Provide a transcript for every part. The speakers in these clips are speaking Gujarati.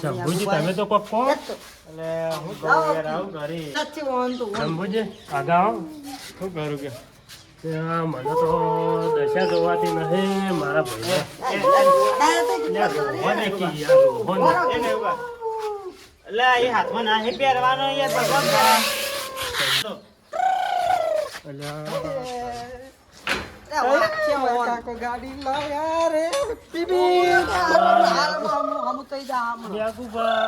શંભુજી. તમે તો કોક કહો. જતો. હું કહું યાર આવું. શંભુજી આગા શું કરું કે? મને તો દશા જોવાતી નથી મારા ભાઈને લ્યા, રોહને કી યાર, રોહને. એને ઊભા. લે એ હાથમાં નાહી પહેરવાનો ભગવાન ભગવાન. એ. કાકો ગાડી લાવ્યા રે હાલ, હમું, થઈ જા, હમું. મેઘુબા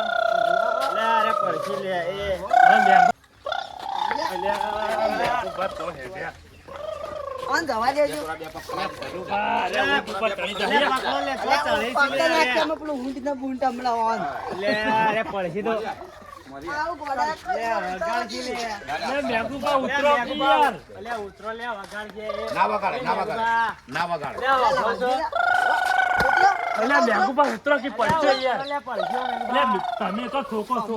લે અરે પડખી લે એ હા, લે અલ્યા, મેઘુબા તો હેડ્યા. આન જવા દેજો. ઉતરો કી પડશે તમે તો ઠોકો છો.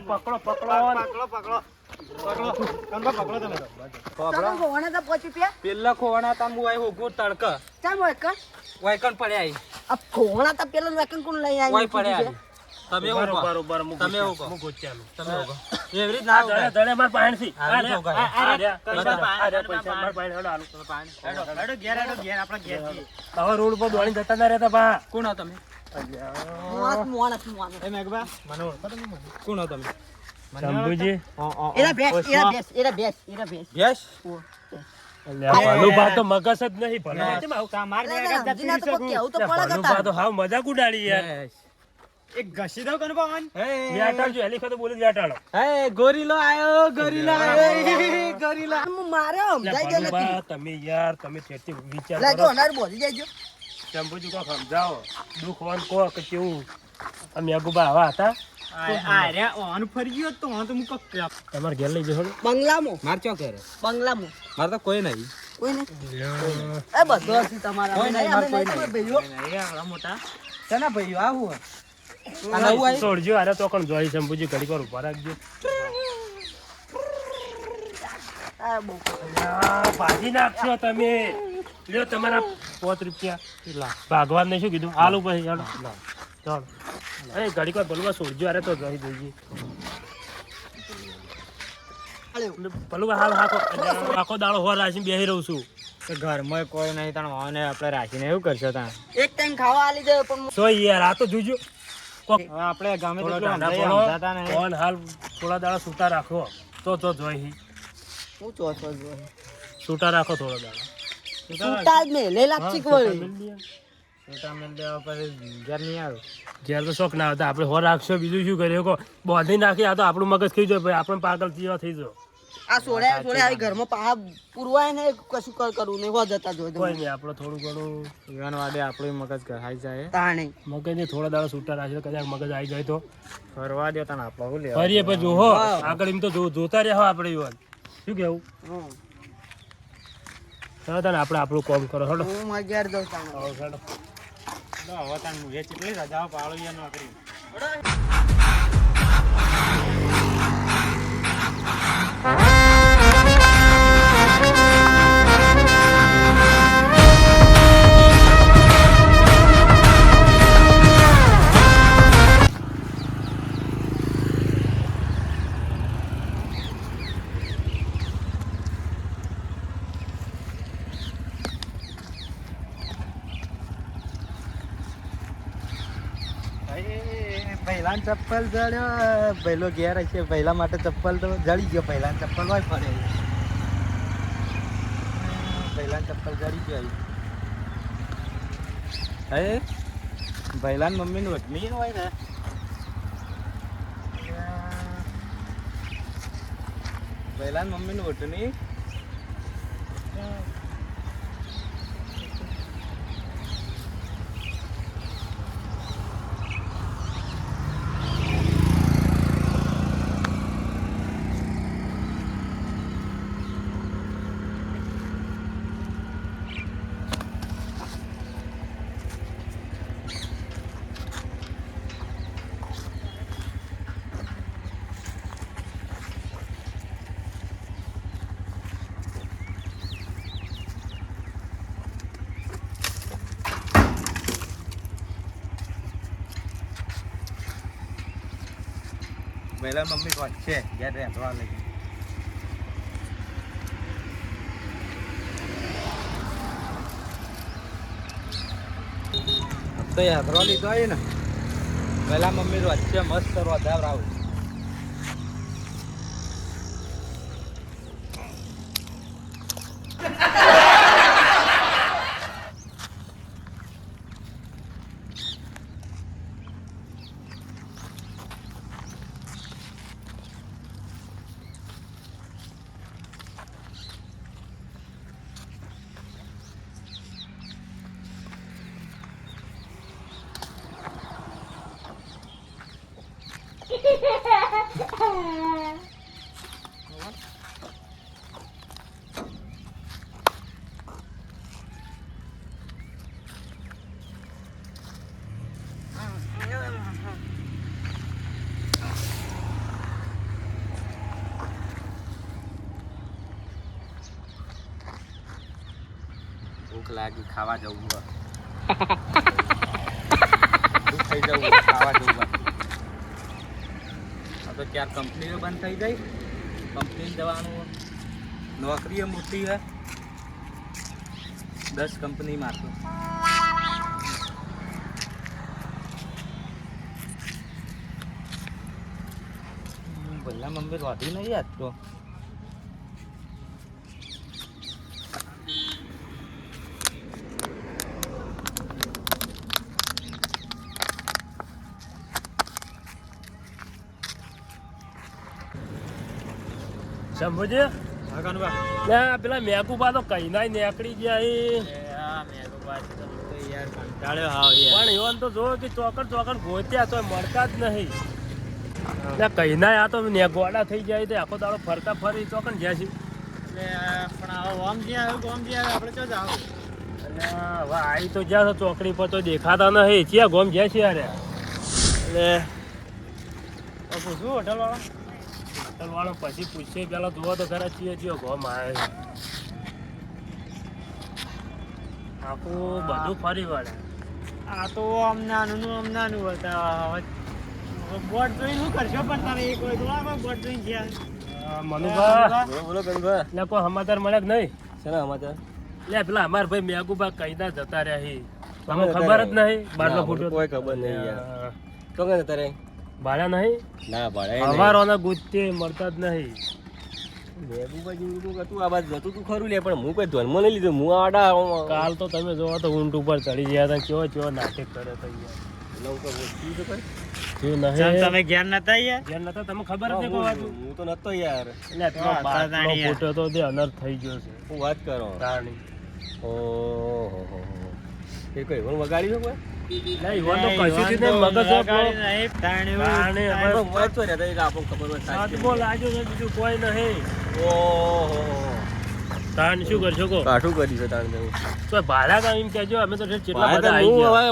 પકડો, પકડો. પકડો? પેલા ખોવાના તા મુ આઈ હોગું તડક. ચાલ વાયકન વાયકણ પડ્યા આઈ આ ખોવાના તો પેલા વાયકન કોણ લઈ વાય પડ્યા? તમે બરોબર, બરોબર, તમે એવું હું ગોચ્યાનું. તમે એવું એવી રીત ના ધડે- ધડે માર પાણીથી. આ આ રીતે આ- આ પૈસા પૈસા, પાણી, આ રહ્યા, પાણી, પૈસા, હેડો, હેડો હેડો ઘેર હેડો ઘેર આપણા ઘેરથી હવે રોડ ઉપર દોડીને જતા ના રહેતા બા કોણ હો તમે મોણસ, મોણસ, મોણસ. એ મેઘબા કોણ હો તમે શંભુજી એરા ભેંસ, એરા ભેંસ, એરા ભેંસ, એરા ભેંસ. યસ અલ્યા, તો મગજ જ નહીં આવું? તમાર તો હાવ મજાક ઉડાડી યાર એક ઘસી દઉં કને પવન વ્યાટાડજો, એની ખાતે બોલી વ્યાટાડો. હે ગોરીલો આયો ગોરીલો આયો ગોરીલો હું માર્યો, સમજાઈ ગયો નથી. તમે યાર તમે તેથી વિચાર લે, જો, કરો અનાર બોલી દેજો. શંભુજી કોક સમજાવો દુઃખ વાન કહો કે કેવું અમે અગુબા આવા હતા તમારે ઘેર લઈ જશો? બંગલામાં, માર ચો કરે બંગલામાં. મારે તો કોઈ નહીં કોઈ નહીં? એ બધો તમારા. કોઈ નહીં, મારે કોઈ ભાઈઓ. મોટા તને ભાઈ આવું આ નવું આઈ છોડજો અરે તો પણ જોઈ શંભુજી ઘડી પર ઊભા રાખજો. ભાજી નાખશો તમે. લ્યો તમારા પાંચ રૂપિયા. ભાગવાન ને શું કીધું? હાલ ઉપર ચાલો ચાલો. અરે ઘડી પર ભલું છોડજો અરે તો જોઈ દઈએ. હાલ્યો. ભલું હાલ હાકો. આખો દાડો હોવા રાખીને બેસી રહું છું. ઘરમાં કોઈ નહીં તણ ને આપણે રાખીને એવું કરશો ત્યાં એક ટાઈમ ખાવા આલી દે પણ સો યાર આ તો જોજો. આપણે ગમે. ફોન હાલ થોડા દાડા સૂતા રાખો. તો તો જોઈ હું. ચોથો જોઈ. સૂતા રાખો થોડા દાડા. સૂતા જ નહીં, લે લાગશે કોઈ. મેલ દેવા પછી ઘેર નહીં આવે. ઘેર તો શોખ ના આવતા આપણે હો રાખશો બીજું શું કરીએ? કો બાંધી નાખી આ તો આપણું મગજ થઈ જાય આપણે પાગલ જેવા થઈ જાઓ આ સોડે આવી ઘરમાં પાહા પૂરવાય ને કશું કર કરવું નહીં હો જતા જોઈ કોઈ નહીં આપણે થોડું ઘણું ઈવન વાડે આપણું મગજ ઘરાઈ જાય. તાણે મગજ ને થોડા દાડા છૂટા રાખશે કદાચ મગજ આવી જાય તો. ફરવા દે તને આપણે લેવા ફરીએ પછી જોહો આગળ એમ તો જોતા રહ્યા આપણે યુવાન શું કેવું. ચાલો તને આપણે આપણું કોમ કરો હડો. હું માર દઉં તાણે. આવો હવે તને હું એ કેટલી રજાઓ પાડું યાર નોકરી. પહેલા ચપ્પલ જડ્યો પહેલો ઘેર હશે, પહેલા માટે ચપ્પલ તો જડી ગયો પહેલા ચપ્પલ હોય પડે. પહેલા ચપ્પલ જડી ગયો હે? ભૈલાન મમ્મી નું વચમી હોય ને? ભૈલાન મમ્મી નું વટની ભૈલાન મમ્મી કોણ છે ઘેર રહેવા લઈ તો યાત્રા લીધો ને પેલા મમ્મી વચ્ચે મસ્ત રોધાવ રાવ ભૂખ લાગી, ખાવા જવું. ભૂખ થઈ જવું ખાવા જવું. આ તો ક્યાર કંપનીઓ બંધ થઈ ગઈ? કંપની જવાનું નોકરીઓ મોટી હે. દસ કંપની મારતો ભલા મમ્મી રોધી નહીં આજ તો. સમજે લે પેલા મેકુબા તો કઈ ના નીકળી ગયા એ. પણ એવન તો જો કે ચોકડ ચોકડ ગોત્યા તો મળતા જ નહીં. લે કહીના આ તો ગોડા થઈ જાય તો આખો દાડો ફરતા ફરી ચોકડ જ્યાં છે અને હવે આઈ તો જ્યાં ચોકડી પર તો દેખાતા નહીં. ક્યાં ગોમ જ્યાં છે યાર? એટલે હોટલ વાળો પછી પૂછશે પેલા જોવો તો ખરા છીએ છીએ ગોમ આવે છે. આખું બધું ફરી વળે. આ તો આમ નાનું આમ નાનું હતા બોટ જોઈ શું કરશો? પણ તારે એક હોય તો બોટ જોઈ ગયા મનુભાઈ બોલો કનુભાઈ એટલે કોઈ સમાચાર મળે કે નહીં? શેના સમાચાર? લે પેલા અમાર ભાઈ મેગુબા કઈદા જતા રહ્યા હી. તમને ખબર જ નહીં. બાટલો ફૂટો કોઈ ખબર નહીં યાર. તો કઈ તારે ભાડ્યા નહીં? ના ભાડે અમારોના ગુજતે મળતા જ નહીં. મહેબૂબા જેવું હતું આ બાજુ જતું તું ખરું લે પણ હું કોઈ ધ્યાનમાં નહીં લીધું હું કાલ તો તમે જોવો તો ઊંટ ઉપર ચડી ગયા હતા કેવો કેવો નાટક કરે તો યાર. લઉં તો વસ્તુ તો કર. થયું જેમ નહીં. તમે ઘેર નતા યાર? જેમ નતા તમે ખબર નહીં હું- હું તો નતો યાર. એટલે તો તે અનર્થ થઈ ગયો છે. હું વાત કરો. તાણી ઓહો એ કઈ પણ વગાડ્યું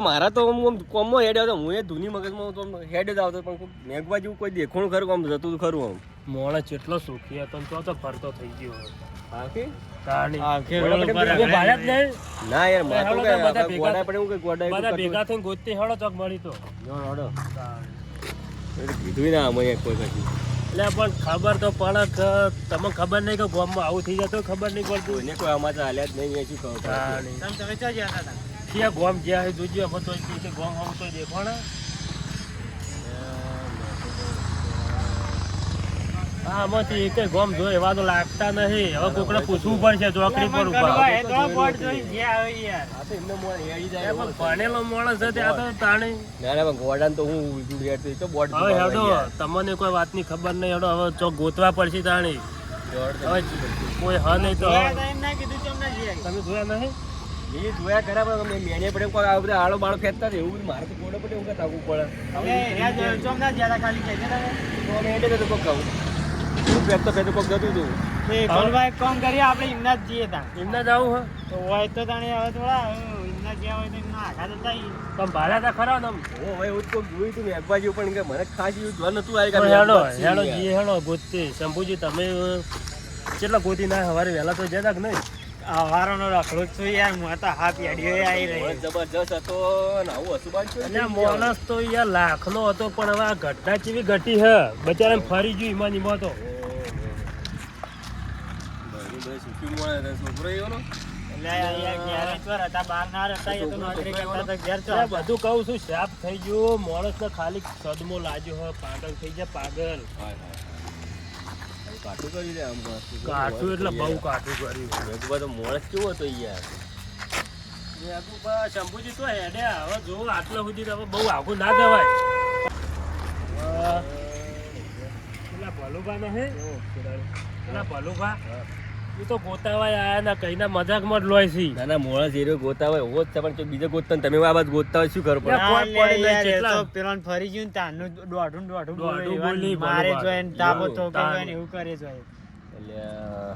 મારે તો કોમો હેડ આવતો હું એ ધૂની મગજમાં તો હેડ જ આવતો પણ મેઘવા જેવું કોઈ દેખોણ ખરું આમ જતું ખરું આમ. મોણે જેટલો સુખી હતો તો તો ફરતો થઈ ગયો હોય. હા કે તાણી. હા, કે રોડ તમે ઉપર ભાડ્યા જ નહીં ના યાર મારે તો હેડો કઈ બધા આપણે ભેગા ગોડા પડે હું કઈ ગોડા બધા ભેગા થઈને ગોતતી હેડો ચોક મળી તો. કીધું ના અમે કોઈ કશું એટલે પણ ખબર તો પડે કે તમને ખબર નહીં કે ગામમાં આવું થઈ જતો ખબર નહીં પડતું. કોઈ કોઈ તો હાલ્યા જ નહીં શું પડે. તમે ચો ગયા જોજો ગોમ ગામ આવું તો દેખો ને આમાંથી એકેય ગોમ જો એવા તો લાગતા નહીં. હવે કોકડે પૂછવું પડશે ચોકડી પર ઊભા. મંગળભાઈ, તો બોર્ડ જોઈ ગયા હોય યાર. આ તો એમને મોં હેડી જાય પણ ભણેલો માણસ છે ત્યાં તો તાણી. ના ના પણ ગોડાને તો હું હેડતો તો બોર્ડ હવે હેડો તમને કોઈ વાતની ખબર નહીં. હેડો હવે ચોક ગોતવા પડશે તાણી. કોઈ હા નહીં તો તમે જોયા નહીં? એ જોયા ખરા પણ મેને પડે કોઈ આ બધા આળો બાળો ફેંકતા એવું બધું મારે તો ગોડો પડે એવું કાંઈ પડે. હવે જ્યાં ને. તો અમે તો કહું. હું તો પેટ કોક જતું હતું. એ કામ કરીએ આપણે જ જઈએ તા એમને આવું હે. તો હોય તો તાણે હવે થોડા એમના ગયા હોય તો એમના આઘા જતા આવીએ. પણ ભાડા તો ખરા ને આમ. ઓ ભાઈ એવું કોક જોયું તું મેઘવા જેવું પણ કે મને ખાસ એવું જોવા નતું આવ્યું કે પણ હેડો હેડો. જીએ હેડો શંભુજી તમે કેટલા ગોતી ના સવારે વહેલા તો જતા કે નહીં? આ વારોનો રખડો જ છું યાર હું તો હા પેઢીઓ આવી રહી જબરજસ્ત હતો ને આવું હસુબાન છે? અને આ તો યાર લાખનો હતો પણ હવે આ ઘટના ચેવી ઘટી હે? બચારાને ફરી ગયું ઈમાન ઈમાં તો છોકરો એવો એટલે અહીંયા ઘેર જ પર હતા બહાર ના રહેતા એ તો નોકરી કરતા હતા ઘેર તો બધું કઉ છું શાપ થઈ ગયો માણસને ખાલી સદમો લાગ્યો હોય પાગલ થઈ જાય પાગલ મોણસ કેવો હતો યાર શંભુજી તો હેડે હવે જો આટલા સુધી તો બહુ આઘું ના હવે પેલા ભલુભા ને હે પેલા ભલુભા એ તો ગોતાવાય આયા ના કઈ મજાકમાં જ લોય છે ના ના પણ જો બીજો ગોતતા તમે આ બાદ ગોતતા હોય શું કરવું પડે? યા, કોઈ ના નહીં, કેટલા? તો ફરી ગયું ને તારનું દોઢું દોઢું દોઢું બોલી, મારે. જોઈએ તાબો તો કે એવું કરે અલ્યા,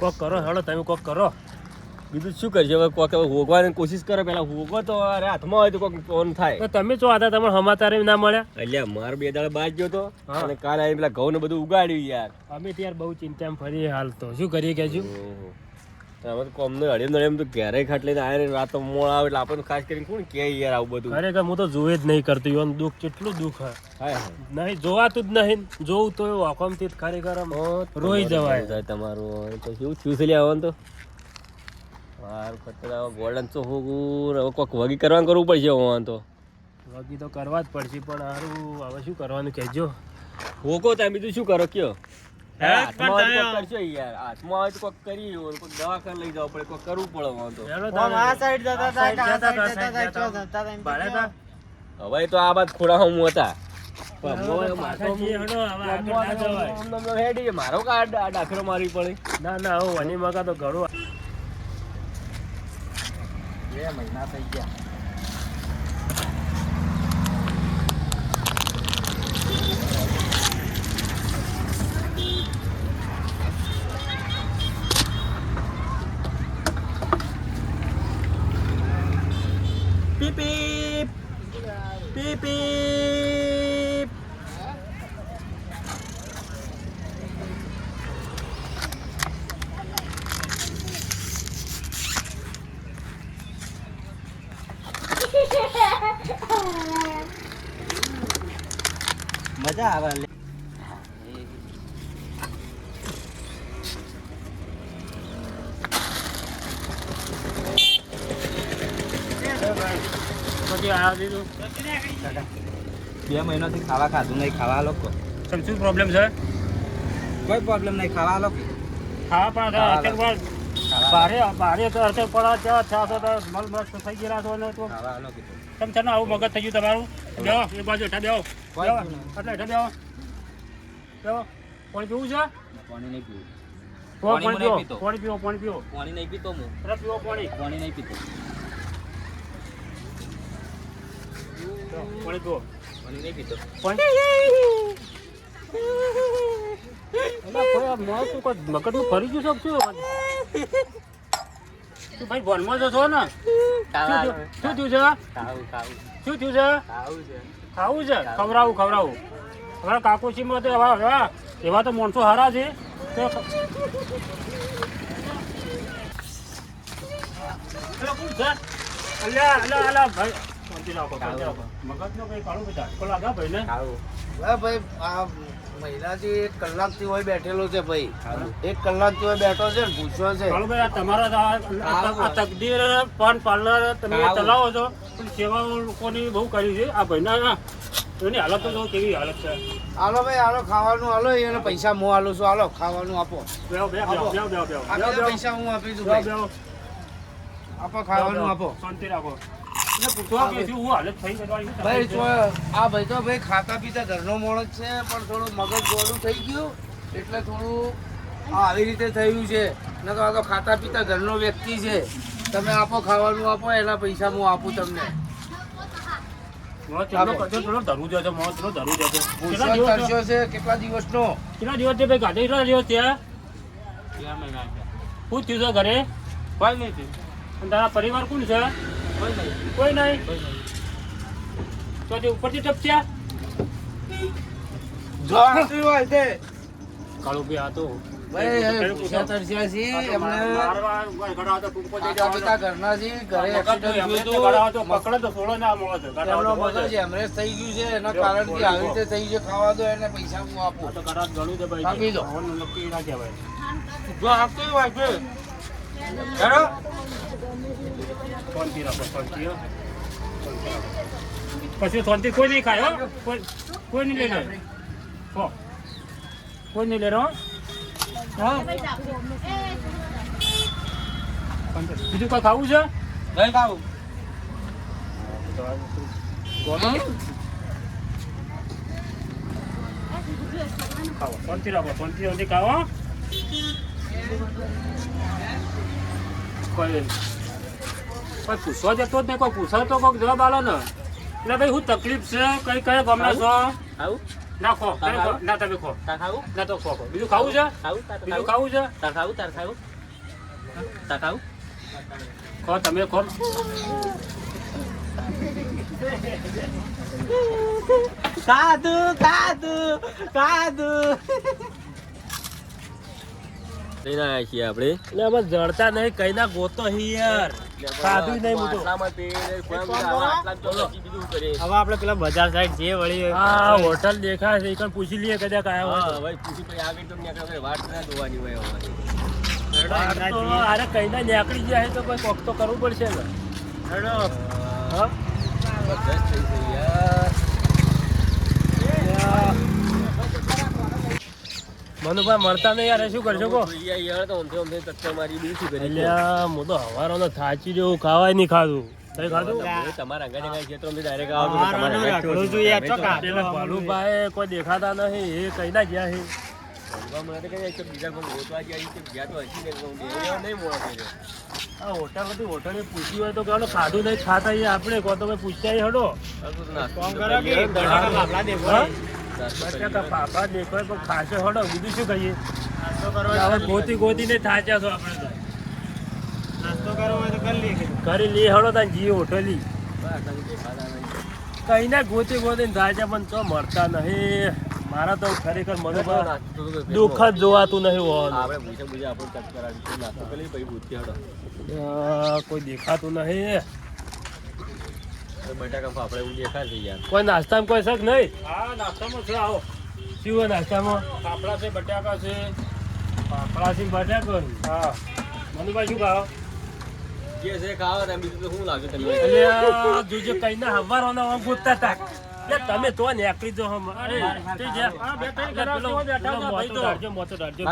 કોક કરો હેડો તમે કોક કરો. બીજું શું કરશે હવે કોક હોગવાની કોશિશ કરો પેલા હોગો તો અરે હાથમાં હોય તો કોક ફોન થાય. તો તમે શું હતા તમે સમાચાર ના મળ્યા? અલ્યા માર બે દાડા બાજ ગયો તો. અને કાલે આવીને પેલા ઘઉં ને બધું ઉગાડ્યું યાર. અમે ત્યાર બહુ ચિંતામાં ફરી હાલ તો. શું કરીએ કેજો અમે તો કોમને હળીમ નળીમ તો ઘેરે ખાટ લઈને આયા રાત મોડા આવે એટલે આપણને ખાસ કરીને કોણ કે યાર આવું બધું? ખરેખર હું તો જોવે જ નહીં કરતો. એમ દુઃખ કેટલું દુઃખ હે. નહીં જોવાતું જ નહીં. જોવું તો એવું અકોમથી ખરેખર રોઈ જવાય. તમારું. તો શું થયું છે આવવાનું તો? વાર ખતરા ગોલ્ડન તો હોગું હવે કોઈક વગી કરવાનું કરવું પડશે હોવાનું તો. વગી તો કરવા જ પડશે પણ હારું હવે શું કરવાનું કહેજો. હોકો તમે બીજું શું કરો કયો? હવે તો આ બાદ ખોડા હું હતા. મારો કા આ દાખલો મારી પડે. ના ના હું વની મગા તો ઘણું બે મહિના થઈ ગયા પીપ પીપ પીપ પીપ મજા આવે લે. પછી બે મહિનાથી ખાવા ખાધું નહીં ખાવા લોકો. શું પ્રોબ્લેમ છે? કોઈ પ્રોબ્લેમ નહીં ખાવા લોકો. ખાવા પણ ભારે ભારે તો અડધે પડા ચા થયા તો મલ મસ્ત થઈ ગયેલા તો. ખાવા તમ છે ને આવું મગજ થઈ ગયું તમારું? બેહો એ બાજુ બેઠા બેહો. એટલે હેઠા બેહો બેહો પાણી પીવું છે? પાણી નહીં પીવું. પાણી પીવો. પાણી પીવો પાણી પીવો પાણી નહીં પીતો હું. તરત પીવો પાણી. પાણી નહીં પીતો. પાણી પીવો પાણી નહીં પીતો. પાણી. મગજમાં ફરી ગયું કે શું? તું ભાઈ ભણમાં જશો ને? શું થયું? છે? શું થયું છે. ખાવું છે ખાવું છે ખવડાવું ખવડાવું હવે કાકોશીમાં તો એવા એવા એવા તો માણસો હારા છે તો? અલ્યા, અલ્યા, ભાઈ. લાગે ભાઈને. ભાઈ મહિનાથી એક કલાકથી હોય બેઠેલો છે ભાઈ. એક કલાકથી હોય બેઠો છે ને પૂછ્યો છે. તમારા તકદીર પણ પાર્લર તમે ચલાવો છો. પણ સેવાઓ લોકોની બહુ કરી છે. આ ભાઈના એની હાલત તો કેવી હાલત છે? હાલો ભાઈ હાલો ખાવાનું હાલો એને પૈસા હું હાલું છું હાલો ખાવાનું આપો. પૈસા હું આપી દઉં આપો ખાવાનું આપો. શાંતિ રાખો. ભાઈ તો આ ભાઈ તો ભાઈ ખાતા પીતા ઘરનો માણસ છે પણ થોડું મગજ ગોળું થઈ ગયું એટલે થોડું આવી રીતે થયું છે. નકર આ તો ખાતા પીતા ઘરનો વ્યક્તિ છે. તમે આપો ખાવાનું આપો એના પૈસા હું આપું તમને. કેટલા દિવસ નો કેટલા દિવસ છે ભાઈ? ગાડી કેટલા દિવસ ત્યાં શું થયું છે ઘરે? નહીં તારા પરિવાર કોણ છે? કોઈ નહીં. તો તે ઉપરથી ટપચ્યા જો આટલું હોય તે કાળું ભાઈ આ તો પૈસા હું આપું તો કરાર ગણું છે ભાઈ આપી દો. ભગવાનનું નક્કી ના કહેવાય જો આપતું હોય છે ખરો શાંતિ રાખો હો. પછી શાંતિ કોઈ નહીં ખાય હો. કોઈ કોઈ નહીં લઈ લે. હો. કોઈ નહીં લે રો હા બીજું કોઈ ખાવું છે? નહીં ખાવું. ખાઓ. શાંતિ રાખો શાંતિ શાંતિ ખાઓ કોઈ કોઈ પૂછવા જતો જ નહીં કોઈ પૂછે તો કોઈક જવાબ આલો ને. એટલે ભાઈ હું તકલીફ છે? કઈ કયા ગમે છો? આવું? ના ખો ના તમે ખો. ના તો ખો. બીજું ખાવું છે? બીજું ખાવું? છે? તાર ખાવું? તાર ખાવું? તાર ખાવું? ખો તમે ખો. ખાધું ખાધું ખાધું લઈને આવ્યા છીએ આપણે. એટલે અમે જડતા નહીં કઈ ના ગોતો હી યાર ખાધું નહીં મોટું. હવે આપણે પેલા બજાર સાઈડ જે વળી હા હોટલ દેખાય છે એ પણ પૂછી લઈએ કદાચ આયા હોય. હવે પૂછી પછી આગળ વાત ના જોવાની હોય અમારી. અરે કઈ ના નીકળી જાય તો કોઈ કોક તો કરવું પડશે ને. હેડો. હા. બધા થઈ ગઈ યાર મનુભાઈ મળતા નહીં યાર એ શું કરશો કો યાર તો અમથે અમથે ચક્કર મારી બીજું શું કરી હું તો હવારોનો થાચી જેવું ખાવાય નહીં ખાધું. નું કોઈ દેખાતા નહીં એ કઈ ના ગયા છે તો કઈ બીજા ગયા ગયા તો હજી ને કોઈ દેવા નહીં મળે આ હોટલ હતી હોટલે પૂછ્યું હોય તો કે ખાધું નહીં ખાતા આપણે કહો તો કોઈ પૂછ્યા ય હડો. કરો ફાફા દેખાય પણ ખાશે હડો બીજું શું કહીએ હવે ગોતી ગોતીને થાચ્યા છો આપણે તો. નાસ્તો કરવો હોય તો કરી લઈએ કીધું. ઘરે લઈ હડો તા જી હોટલી નહીં. કઈ ના ગોતી ગોતીને થાચ્યા પણ તો મળતા નહીં. મારા તો ખરેખર કોઈ દુઃખ જ જોવાતું નહીં હોવાનું આપણે પૂછે કોઈ દેખાતું ચક બટાકા ફાફડા એવું દેખાય છે યાર. કોઈ નાસ્તામાં કોઈ શક નહીં? હા નાસ્તામાં છે આવો. શું નાસ્તામાં? ફાફડા છે બટાકા છે. ફાફડા છે બટાકા હા. મનુભાઈ શું ખાવ? જે છે ખાવા તમે બીજું તો શું લાગે તમને? એટલે જોજો કઈ ના હવારોના આમ ગોતતા હતા. તમે તો નીકળી જો હમ. અરે તે જે આ બે ત્રણ કલાક બેઠા હતા ભાઈ તો. ડાળજો મોતો ડાળજો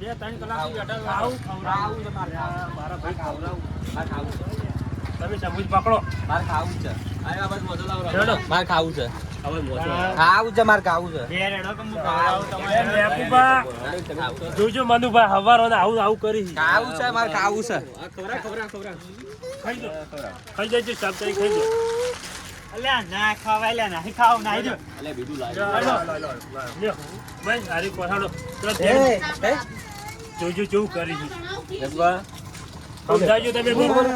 બે ત્રણ કલાક બેઠા આવું ખવડાવું મારા ભાઈ ખવડાવું. મારે ખાવું. છે તમે સમૂજ પકડો. મારે ખાવું છે. લાવો. ખાવું છે. હવે ખાવું છે મારે ખાવું છે. ઘેર હેડો કે હું ખવડાવું એ તમારે. મેકુબા હવે તમે ખાવું છે. જોજો મનુભાઈ હવારોને આવું આવું કરી ખાવું છે મારે ખાવું છે. ખાઈ જો ખાઈ જાય કરી ખાઈ જો અલ્યા ના ખાવાય લ્યા ના ખાવ ના જો. અલે બીજું લાગે. લ્યો. ભાઈ હારી કોઠાડો ચલો ધ્યાન. જોજો કેવું કરી છે. સમજાવજો તમે બરોબર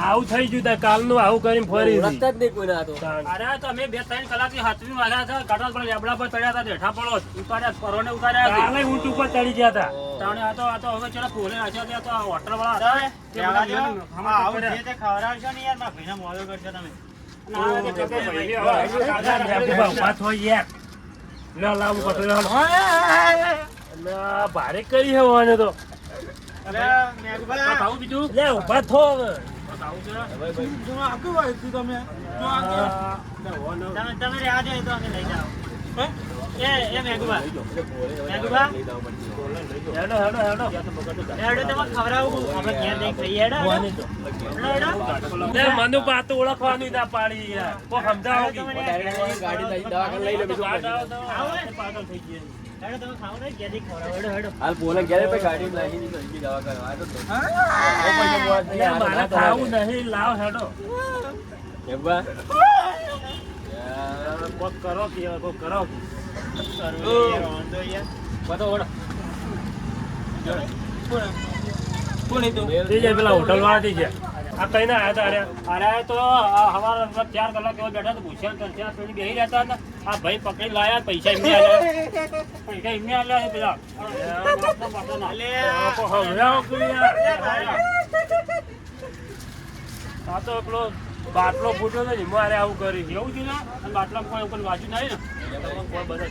આવું થઈ ગયું તા કાલનું આવું કરીને ફરી રસ્તા જ નહીં કોઈને આ તો. અરે તમે બે ત્રણ કલાકથી હાથવી વાગ્યા હતા કટાસ પર લેબડા પર ચડ્યા હતા દેઠા પડો ઉતાર્યા પરોને ઉતાર્યા કાલે ઊંટ ઉપર ચડી ગયા હતા. તાણે આ તો આ તો હવે ચલો પોલે નાખ્યા ત્યાં તો હોટલ વાળા હતા. ખવડાવશો ને યાર મારા ભાઈને મોડો કરશો તમે. ના, હવે. ના, ભારે કરી હે તો. બીજું? લે ઊભા થો હવે. ખાવું છે હવે ભાઈ. આ તમે? તમે રહ્યા છો તો અમે લઈ જાઓ. એ એ મેઘુબા મેઘુબા હેડો હેડો હેડો. એવડે તમે ખવડાવું. આપણે ઘેર જઈને ખાઈએ. હેડો હેડો. હેડો ને મનુ પા ઓળખવાનું ના પાડી યાર. સમજાવો ગાડી લઈ દવાખાને લઈ લે પાગલ થઈ ગઈ હાલ ઘેરે ગાડી લાવી દીધી તો ખાવું નહીં લાવ હેડો. કોક કરો કે કોક કરો. બધો જાય પેલા હોટલ વાળા થઈ ગયા. આ કઈ ના આયા તા અરે અરે તો હવારે ચાર કલાક એવા બેઠા તો પૂછ્યા તો ત્યાં સુધી બેહી રહેતા હતા. આ ભાઈ પકડી લાયા પૈસા એમને આલ્યા. પૈસા એમને આલ્યા છે પેલા. તો. આ તો પેલો બાટલો ફૂટ્યો ને મારે આવું કરી. એવું છે ને? અને બાટલામાં કોઈ ઉપર વાંચી નહીં ને? કોઈ બધા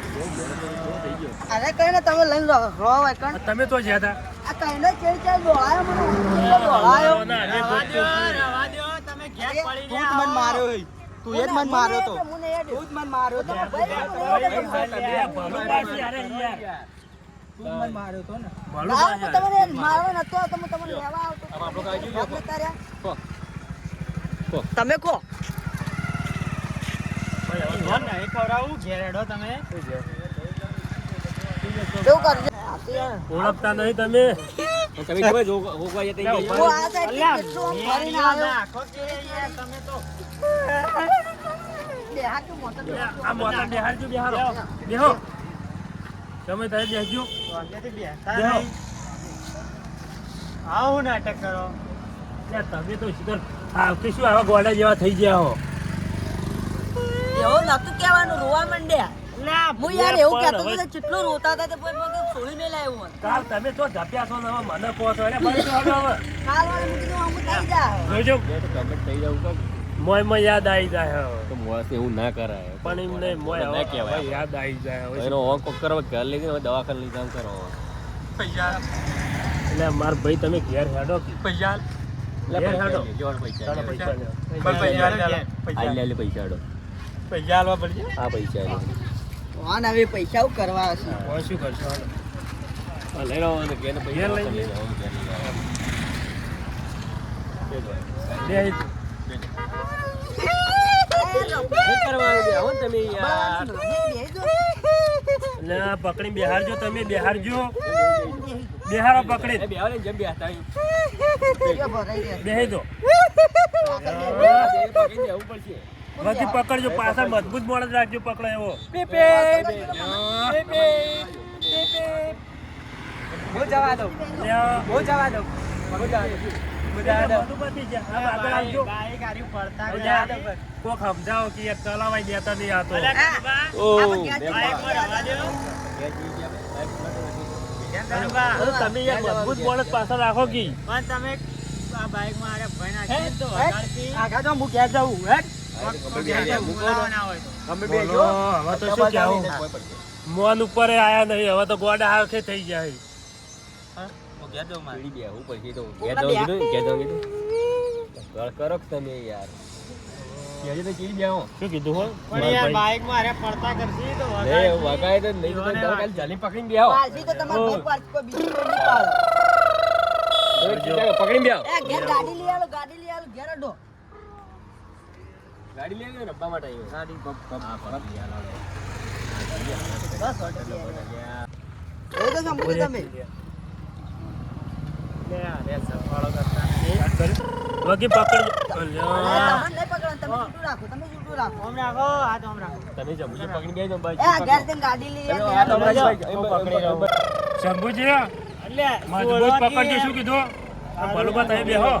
અરે કઈ ને તમે લઈને રહો હોય કણ. તમે તો જ્યાં હતા. આ કઈ ને ચેડ ચેડ દોડાયો મને ના, રવા દો રવા દો તમે ઘેર પડી તું મને માર્યો હે. તું જ મને માર્યો તો મને એ તું જ મને માર્યો તો ભલું પાછી અરે યાર. તું માર્યો તો ને. ભલું ના, પાછી હું તમને મારવા નતો આવતો, તમને લેવા આવતો. ગયો. તમે કહો. નહીં ખવડાવું, ઘેર તમે. ઓળખતા નહીં તમે. તમે ખબર જો હોકવા જતા લે, ગયા. હું આ side થી અલ્યા, કેટલું આમ મેં ફરીને યાર આવ્યો. નાખો કે યાર તમે તો. બે હાથ તો મોટો લે, આ મોટા બેહાડજો બેહારો બેહો. તમે તમે બેસજો. આવું નાટક કરો. તમે તો શું આવા ગોડા જેવા થઈ ગયા હો? એવું નતું કહેવાનું રોવા માંડ્યા હું યાર એવું પણ કહેતો હતો કેટલું રોતા હતા તે કોઈ મને લાવ્યું કાલ તમે તો જપ્યા છો હવે મને કહો એટલે ભાઈ હવે હવે. કાલ વાળે મૂકી દઉં આમ થઈ જા. જોજો. કમેન્ટ થઈ જાવ કાં? મોય યાદ આવી જાય. તો મોણસને એવું ના કરાય. પણ એમને મોય ના હવે કહેવાય. યાદ આવી જાય હવે એનો કોક કરવા ઘર લઈ ગયો હવે દવાખાને લઈ કરો. એટલે માર ભાઈ તમે ઘેર હેડો પૈસા. હેડો. પૈસા. પૈસા. પૈસા આલવા પડશે? આ પૈસા લે. વાન હવે પૈસા હું કરવા હશે હવે શું કરશો? હાલો. લઈ આવો અને ઘેરને પૈસા લઈ લઈ જાઓ, ઘેર પકડી બેહારજો તમે બેહારજો બેહારો પકડી. બેહો ને જેમ બેહતા હોય. બેહી દો. પડશે. બધી પકડજો પાછળ મજબૂત મોડ રાખજો પકડો એવો. Bike bike. માં બાઈકમાં તમે મજબૂત મોડ પાછળ રાખો કે પણ તમે આ ભાઈ નાખીએ તો આગળ હેટ બે હવે તો શું કહેવું? મોન ઉપર આયા નહીં હવે તો ગોડા હાથે થઈ જાય કરો તમે યાર? ઘેર તો ચીડી બેહો. શું કીધું હો પણ યાર આરે પડતા કરશી તો. તો નહીં તો જલી પકડીને બેહો. પારસી તો તમારે કોઈ બીજું નહીં પાડે. તમે ચિંતા કરો, એ ઘેર ગાડી લઈ ગાડી લઈ ઘેર અડો. ગાડી લઈ ગયો રબ્બા માટે આવ્યો. આલો. બસ. સમજો તમે. વગી પકડ. તમે છૂટું રાખો તમે છૂટું રાખો. આમ રાખો હાથ આમ રાખો. તમે જમુજી પકડીને બેહજો, બસ. એ આ ઘેર ગાડી લઈ તમે આલો આ તો ઘેર બસ, પકડી રહો. શંભુજી એટલે મજબૂત પકડજો શું કીધું? આ ભલુબા તમે બેહો.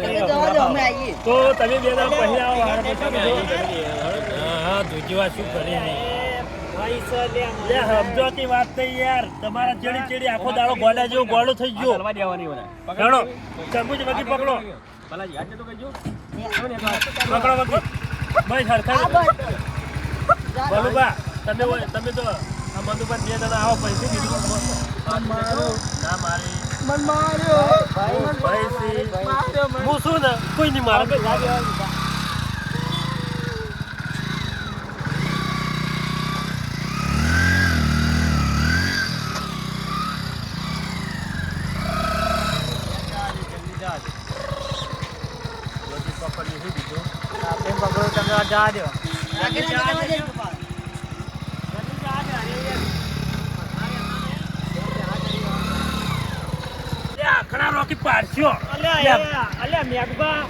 તમે લો. જવા દો અમે આવીએ. તો તમે બે દાડા પહેલા આવો હારા પછી કીધું. હા, હા. આ શું કરે સમજોતી વાત થઈ યાર. તમારા ચેડી ચેડી આખો દાડો ગોડા જેવો ગોળો થઈ ગયો. ચંબુજી વગી પકડો. પકડો. વગી ભાઈ સરખા બલુબા તમે તમે તો આ બંદુબા બે દાદા આવો પૈસે કીધું ના મારી. મન માર્યો. પૈસે હું શું ને કોઈ નહીં મારે જા દો. જવા દે આખડા રોકી પાડશો. અલ્યા મેઘબા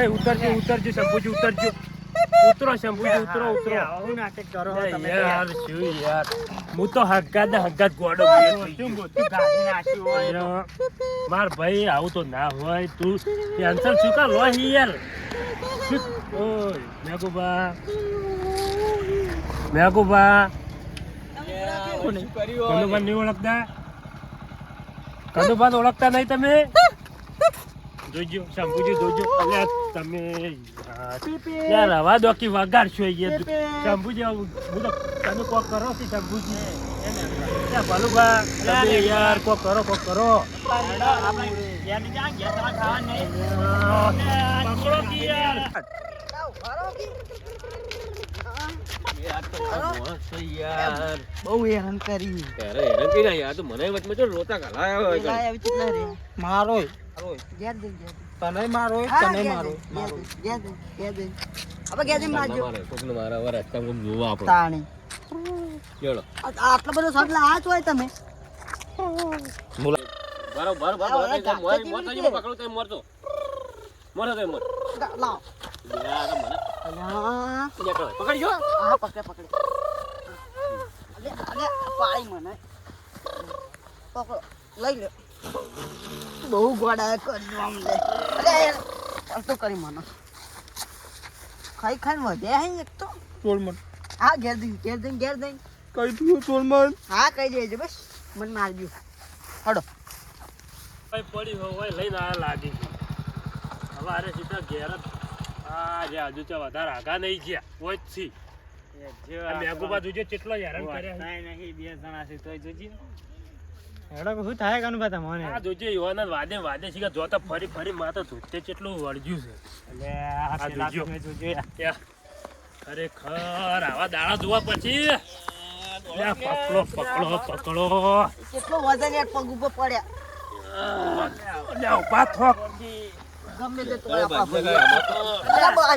એ ઉતરજો ઉતરજો શંભુજી ઉતરજો. ઉતરો શંભુજી ઉતરો ઉતરો. આવું નાટક કરો તમે. યાર શું યાર. હું તો હગાત ને હગાત ગોડો શું બધું ગાડી નાખ્યું હોય? માર ભાઈ આવું તો ના હોય તું. ટેન્શન શું કા લો યાર. ઓય મેગુબા મેગુબા કોને નહીં ઓળખતા? કનુબા ઓળખતા નહીં તમે? જોજો શંભુજી જોજો. તમે યાર. હવા દો કે વગાડશો યાર શંભુજી હું તો તમે કોક કરો કે શંભુજી યાર તમે યાર કોક કરો કોક કરો. આપણે બહુ હેરાન કરી. અરે હેરાન કરી નાખ્યા. તો મને વચમાં જો રોતા ઘાલાયા હોય પેલા આવી કેટલા રે? મારો ઘેર દે ઘેર તને મારો તને ઘેર મારો દે, દે, ઘેર દે, હવે ઘેર દઈને મારજો. મારે કોકને મારા વર રસ્તા કોક જોવો આપણે તાણી. ચલો. આટલો બધો શોટ આ છો તમે. બરો બરો બરો મોર મોર તો પકડો તો મોર તો મોર તો મોર લાવો. યાર મને. અલ્યા. લે કરો પકડજો હા પકડે પકડે. અલે અલે પાડી મને. પકડો. લઈ લે. બહુ ગોડા કરી આમ અલે યાર તો કરી મને? ખાઈ ખાઈ વધે હે એક તો? ચોલ મન હા ઘેર દઈ ઘેર દઈ ઘેર દઈ કઈ તું ચોલ મન હા કહી દેજો બસ. મને મારજો. હડો. કઈ પડી હોય લઈને આ લાગી હવે અરે સીધા ઘેર આ જે હજુ તો વધારે આગા નહીં ગયા હોય જ છી આ મેઘુબા જોજો કેટલો હેરાન કર્યા નહીં, નહીં, બે જણા છે તોય જોજે. હેડો શું થાય કાનું બા તમને? આ જોજે યુવાના વાદે વાદે છે જોતા ફરી ફરી માથે ધોતે કેટલું વળગ્યું છે. અલ્યા, આ જોજો. ખરેખર આવા દાડા જોવા પછી. પકડો પકડો પકડો. કેટલો વજન પગ ઉપર પડ્યા. ગમે તે તો આપા